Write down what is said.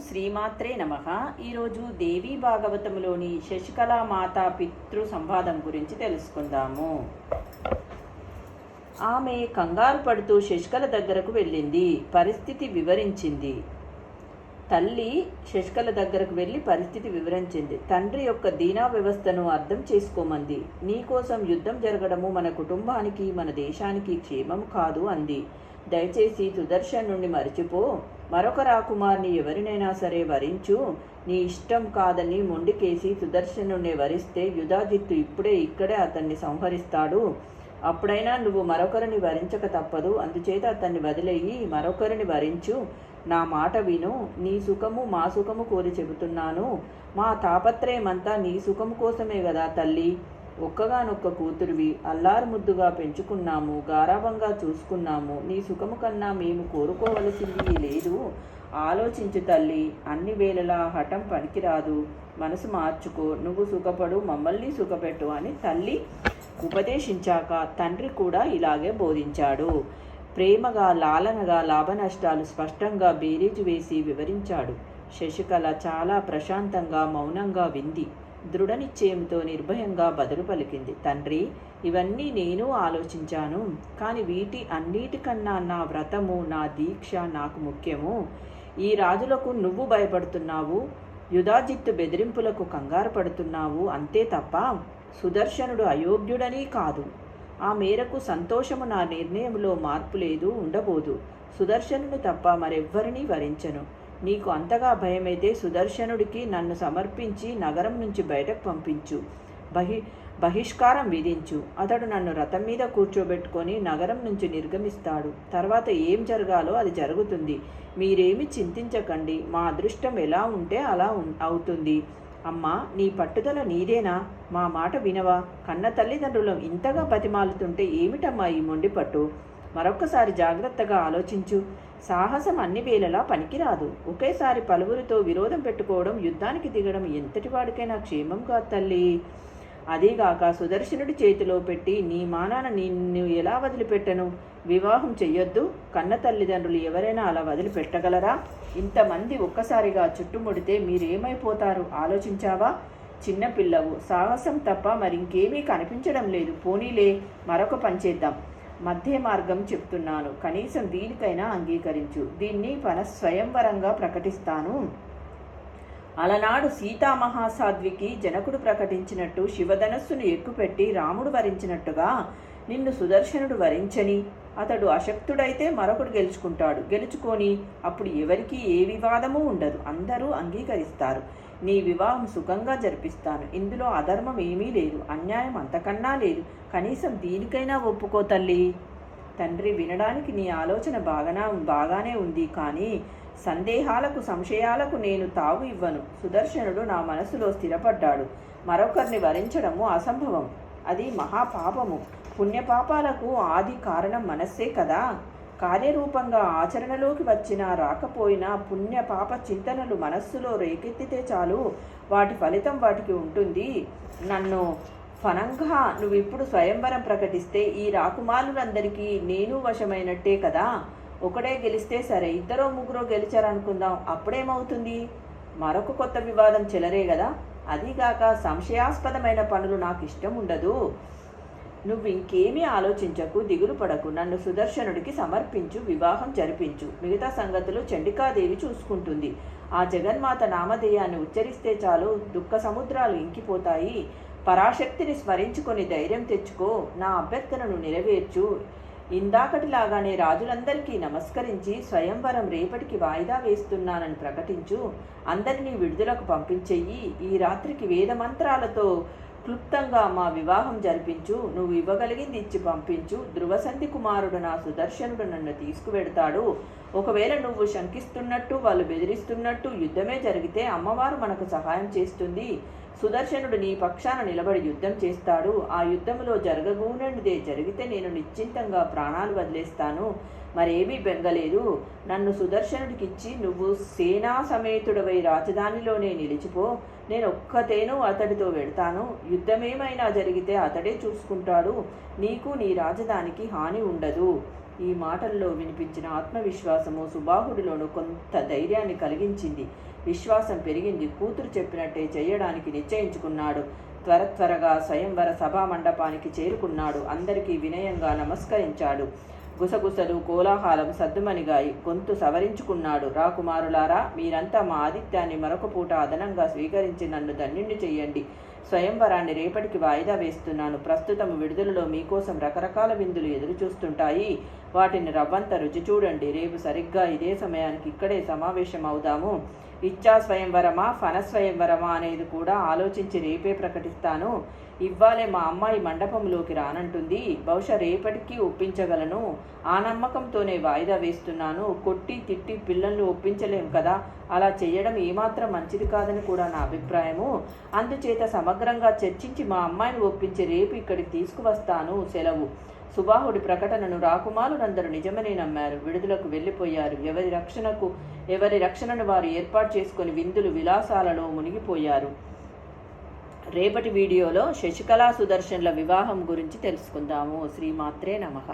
శ్రీమాత్రే నమ. ఈరోజు దేవీ భాగవతములోని శశికళ మాతా పితృ సంవాదం గురించి తెలుసుకుందాము. ఆమె కంగారు పడుతూ శశికళ దగ్గరకు వెళ్ళింది. పరిస్థితి వివరించింది. తల్లి శశికళ దగ్గరకు వెళ్ళి పరిస్థితి వివరించింది. తండ్రి యొక్క దీనా వ్యవస్థను అర్థం చేసుకోమంది. నీకోసం యుద్ధం జరగడము మన కుటుంబానికి మన దేశానికి క్షేమం కాదు అంది. దయచేసి సుదర్శన్ నుండి మరచిపో. మరొక రాకుమార్ని ఎవరినైనా సరే వరించు. నీ ఇష్టం కాదని మొండికేసి సుదర్శనుణ్ణి వరిస్తే యుధాజిత్తు ఇప్పుడే ఇక్కడే అతన్ని సంహరిస్తాడు. అప్పుడైనా నువ్వు మరొకరిని వరించక తప్పదు. అందుచేత అతన్ని వదిలేయి. మరొకరిని వరించు. నా మాట విను నీ సుఖము మా సుఖము కోరి చెబుతున్నాను. మా తాపత్రయమంతా నీ సుఖము కోసమే కదా తల్లి. ఒక్కగానొక్క కూతురువి అల్లారు ముద్దుగా పెంచుకున్నాము గారాభంగా చూసుకున్నాము. నీ సుఖము కన్నా మేము కోరుకోవలసింది లేదు. ఆలోచించు తల్లి అన్ని వేళలా హఠం పనికిరాదు. మనసు మార్చుకో నువ్వు సుఖపడు మమ్మల్ని సుఖపెట్టు అని తల్లి ఉపదేశించాక తండ్రి కూడా ఇలాగే బోధించాడు. ప్రేమగా లాలనగా లాభనష్టాలు స్పష్టంగా బేరీజు వేసి వివరించాడు. శశికళ చాలా ప్రశాంతంగా మౌనంగా వింది. దృఢనిశ్చయంతో నిర్భయంగా బదులు పలికింది. తండ్రి ఇవన్నీ నేను ఆలోచించాను. కానీ వీటి అన్నిటికన్నా నా వ్రతము నా దీక్ష నాకు ముఖ్యము. ఈ రాజులకు నువ్వు భయపడుతున్నావు. యుధాజిత్తు బెదిరింపులకు కంగారు పడుతున్నావు. అంతే తప్ప సుదర్శనుడు అయోగ్యుడని కాదు. ఆ మేరకు సంతోషము నా నిర్ణయంలో మార్పు లేదు ఉండబోదు. సుదర్శనుని తప్ప మరెవ్వరినీ వరించను. నీకు అంతగా భయమైతే సుదర్శనుడికి నన్ను సమర్పించి నగరం నుంచి బయటకు పంపించు. బహి బహిష్కారం విధించు. అతడు నన్ను రథం మీద కూర్చోబెట్టుకొని నగరం నుంచి నిర్గమిస్తాడు. తర్వాత ఏం జరగాలో అది జరుగుతుంది. మీరేమి చింతించకండి. మా అదృష్టం ఎలా ఉంటే అలా ఉం- అవుతుంది. అమ్మా నీ పట్టుదల నీదేనా? మా మాట వినవా? కన్న తల్లిదండ్రులు ఇంతగా బతిమాలుతుంటే ఏమిటమ్మా ఈ మొండి పట్టు మరొక్కసారి జాగ్రత్తగా ఆలోచించు. సాహసం అన్ని వేళలా పనికిరాదు. ఒకేసారి పలువురితో విరోధం పెట్టుకోవడం యుద్ధానికి దిగడం ఎంతటి వాడికైనా క్షేమం కాదు తల్లి. అదీగాక సుదర్శనుడి చేతిలో పెట్టి నీ మానాన నిన్ను ఎలా వదిలిపెట్టను? వివాహం చెయ్యొద్దు. కన్న తల్లిదండ్రులు ఎవరైనా అలా వదిలిపెట్టగలరా? ఇంతమంది ఒక్కసారిగా చుట్టుముడితే మీరేమైపోతారు? ఆలోచించావా? చిన్నపిల్లవు సాహసం తప్ప మరింకేమీ కనిపించడం లేదు. పోనీలే మరొక పని చేద్దాం. మధ్య మార్గం చెప్తున్నాను. కనీసం దీనికైనా అంగీకరించు. దీన్ని పన స్వయంవరంగా ప్రకటిస్తాను. అలనాడు సీతామహాసాధ్వికి జనకుడు ప్రకటించినట్టు శివధనస్సును ఎక్కుపెట్టి రాముడు వరించినట్టుగా నిన్ను సుదర్శనుడు వరించని అతడు అశక్తుడైతే మరొకడు గెలుచుకుంటాడు. గెలుచుకొని అప్పుడు ఎవరికీ ఏ వివాదము ఉండదు. అందరూ అంగీకరిస్తారు. నీ వివాహం సుఖంగా జరిపిస్తాను. ఇందులో అధర్మం ఏమీ లేదు. అన్యాయం అంతకన్నా లేదు. కనీసం దీనికైనా ఒప్పుకో తల్లి. తండ్రి వినడానికి నీ ఆలోచన బాగానా బాగానే ఉంది. కానీ సందేహాలకు సంశయాలకు నేను తావు ఇవ్వను. సుదర్శనుడు నా మనసులో స్థిరపడ్డాడు. మరొకరిని వరించడము అసంభవం. అది మహాపాపము. పుణ్యపాపాలకు ఆది కారణం మనస్సే కదా. కార్యరూపంగా ఆచరణలోకి వచ్చినా రాకపోయినా పుణ్య పాప చింతనలు మనస్సులో రేకెత్తితే చాలు. వాటి ఫలితం వాటికి ఉంటుంది. నన్ను ఫనంగా నువ్విప్పుడు స్వయంవరం ప్రకటిస్తే ఈ రాకుమారులందరికీ నేను వశమైనట్టే కదా. ఒకడే గెలిస్తే సరే ఇద్దరో ముగ్గురో గెలిచారనుకుందాం అప్పుడేమవుతుంది? మరొక కొత్త వివాదం చెలరే కదా అదీగాక సంశయాస్పదమైన పనులు నాకు ఇష్టం ఉండదు నువ్వు ఇంకేమీ ఆలోచించకు దిగులు పడకు. నన్ను సుదర్శనుడికి సమర్పించు వివాహం జరిపించు. మిగతా సంగతులు చండికాదేవి చూసుకుంటుంది. ఆ జగన్మాత నామధేయాన్ని ఉచ్చరిస్తే చాలు దుఃఖ సముద్రాలు ఇంకిపోతాయి. పరాశక్తిని స్మరించుకొని ధైర్యం తెచ్చుకో. నా అభ్యర్థనను నెరవేర్చు. ఇందాకటిలాగానే రాజులందరికీ నమస్కరించి స్వయంవరం రేపటికి వాయిదా వేస్తున్నానని ప్రకటించు. అందరినీ విడుదలకు పంపించెయ్యి. ఈ రాత్రికి వేదమంత్రాలతో క్లుప్తంగా మా వివాహం జరిపించు నువ్వు ఇవ్వగలిగింది ఇచ్చి పంపించు ధృవసంధి కుమారుడు నా సుదర్శనుడు నన్ను తీసుకువెడతాడు. ఒకవేళ నువ్వు శంకిస్తున్నట్టు వాళ్ళు బెదిరిస్తున్నట్టు యుద్ధమే జరిగితే అమ్మవారు మనకు సహాయం చేస్తుంది. సుదర్శనుడు నీ పక్షాన నిలబడి యుద్ధం చేస్తాడు. ఆ యుద్ధంలో జరగగూనదే జరిగితే నేను నిశ్చింతంగా ప్రాణాలు వదిలేస్తాను. మరేమీ బెంగలేదు. నన్ను సుదర్శనుడికిచ్చి నువ్వు సేనా సమేతుడవై రాజధానిలోనే నిలిచిపో. నేను ఒక్కతేనూ అతడితో వెడతాను యుద్ధమేమైనా జరిగితే అతడే చూసుకుంటాడు. నీకు నీ రాజధానికి హాని ఉండదు. ఈ మాటల్లో వినిపించిన ఆత్మవిశ్వాసము సుబాహుడిలోను కొంత ధైర్యాన్ని కలిగించింది. విశ్వాసం పెరిగింది. కూతురు చెప్పినట్టే చేయడానికి నిశ్చయించుకున్నాడు. త్వర త్వరగా స్వయంవర సభా మండపానికి చేరుకున్నాడు. అందరికీ వినయంగా నమస్కరించాడు. గుసగుసలు కోలాహలం సద్దుమణిగాయి. గొంతు సవరించుకున్నాడు. రాకుమారులారా మీరంతా మా ఆదిత్యాన్ని మరొక పూట అదనంగా స్వీకరించి నన్ను ధన్యుణ్ణి చెయ్యండి. స్వయంవరాన్ని రేపటికి వాయిదా వేస్తున్నాను. ప్రస్తుతం విడుదలలో మీకోసం రకరకాల విందులు ఎదురు చూస్తుంటాయి వాటిని రవ్వంత రుచి చూడండి. రేపు సరిగ్గా ఇదే సమయానికి ఇక్కడే సమావేశం అవుదాము ఇచ్చా స్వయంవరమా ఫన స్వయంవరమా అనేది కూడా ఆలోచించి రేపే ప్రకటిస్తాను. ఇవ్వాలే మా అమ్మాయి మండపంలోకి రానంటుంది. బహుశా రేపటికి ఒప్పించగలను. ఆ నమ్మకంతోనే వాయిదా వేస్తున్నాను. కొట్టి తిట్టి పిల్లల్ని ఒప్పించలేం కదా. అలా చేయడం ఏమాత్రం మంచిది కాదని కూడా నా అభిప్రాయము. అందుచేత సమగ్రంగా చర్చించి మా అమ్మాయిని ఒప్పించి రేపు ఇక్కడికి తీసుకువస్తాను. సెలవు. సుబాహుడి ప్రకటనను రాకుమారులందరూ నిజమనే నమ్మారు. విడుదలకు వెళ్ళిపోయారు. ఎవరి రక్షణకు ఎవరి రక్షణను వారు ఏర్పాటు చేసుకొని విందులు విలాసాలలో మునిగిపోయారు. రేపటి వీడియోలో శశికళా సుదర్శన్ల వివాహం గురించి తెలుసుకుందాము. శ్రీమాత్రే నమః.